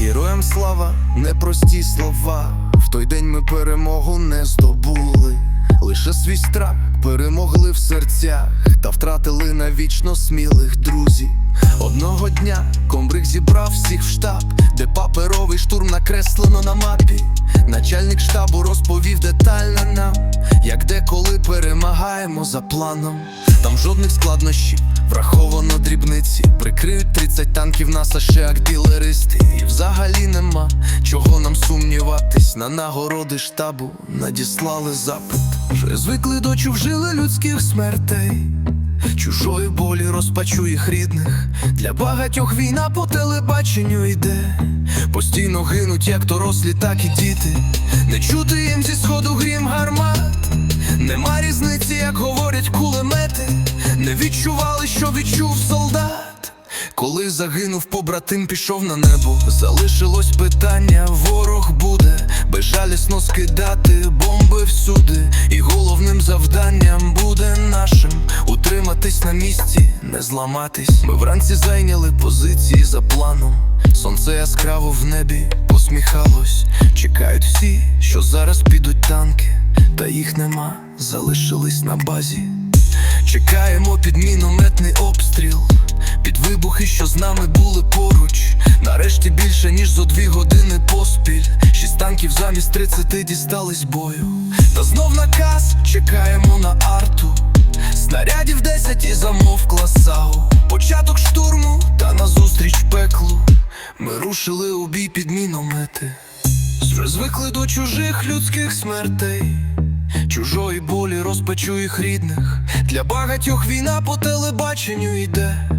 Героям слава, непрості слова. В той день ми перемогу не здобули. Лише свій страх перемогли в серцях та втратили навічно смілих друзів. Одного дня комбриг зібрав всіх в штаб, де паперовий штурм накреслено на мапі. Начальник штабу розповів детально нам, як деколи перемагаємо за планом. Там жодних складнощів, враховано дрібниці. Прикриють 30 танків нас, а ще артилеристи. І взагалі нема чого нам сумніватись. На нагороди штабу надіслали запит. Вже звикли до чужили людських смертей. Чужої болі розпачу їх рідних. Для багатьох війна по телебаченню йде. Постійно гинуть як дорослі, так і діти. Не чути їм зі сходу грім гармат. Нема різниці, як говорять кулемети. Не відчували, що відчув солдат. Коли загинув побратим, пішов на небо. Залишилось питання, ворог буде безжалісно скидати бомби всюди. І головним завданням буде нашим утриматись на місці, не зламатись. Ми вранці зайняли позиції за планом. Сонце яскраво в небі посміхалось. Чекають всі, що зараз підуть танки, та їх нема, залишились на базі. Чекаємо під мінометний обстріл, під вибухи, що з нами були поруч. Нарешті більше ніж зо дві години поспіль. Шість танків замість тридцяти дістались бою. Та знов наказ чекаємо на арту. Снарядів десять і замовкла САУ. Початок штурму та назустріч пеклу. Ми рушили у бій під міномети. Вже звикли до чужих людських смертей. Чужої болі розпечу їх рідних. Для багатьох війна по телебаченню йде.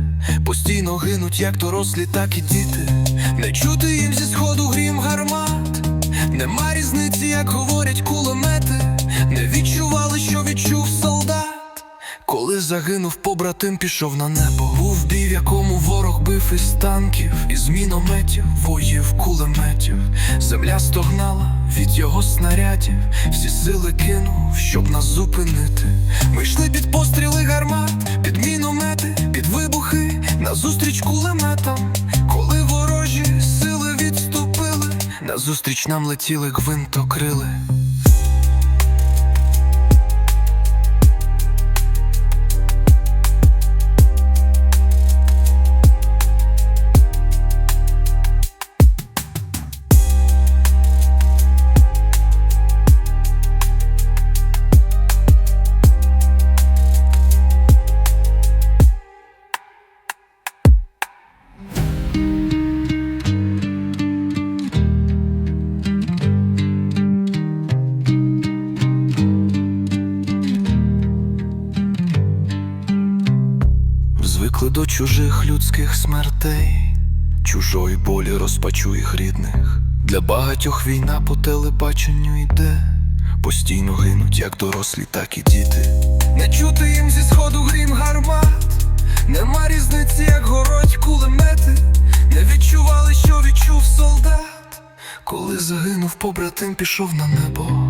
Постійно гинуть як дорослі, так і діти. Не чути їм зі сходу грім гармат. Нема різниці, як говорять загинув побратим, пішов на небо. Був бій, в якому ворог бив із танків, із мінометів, воїв, кулеметів. Земля стогнала від його снарядів, всі сили кинув, щоб нас зупинити. Ми йшли під постріли гармат, під міномети, під вибухи, назустріч кулеметам. Коли ворожі сили відступили, назустріч нам летіли гвинтокрили. Звикли до чужих людських смертей, чужої болі розпачу їх рідних. Для багатьох війна по телебаченню йде. Постійно гинуть як дорослі, так і діти. Не чути їм зі сходу грім гармат. Нема різниці, як горять кулемети. Не відчували, що відчув солдат. Коли загинув побратим, пішов на небо.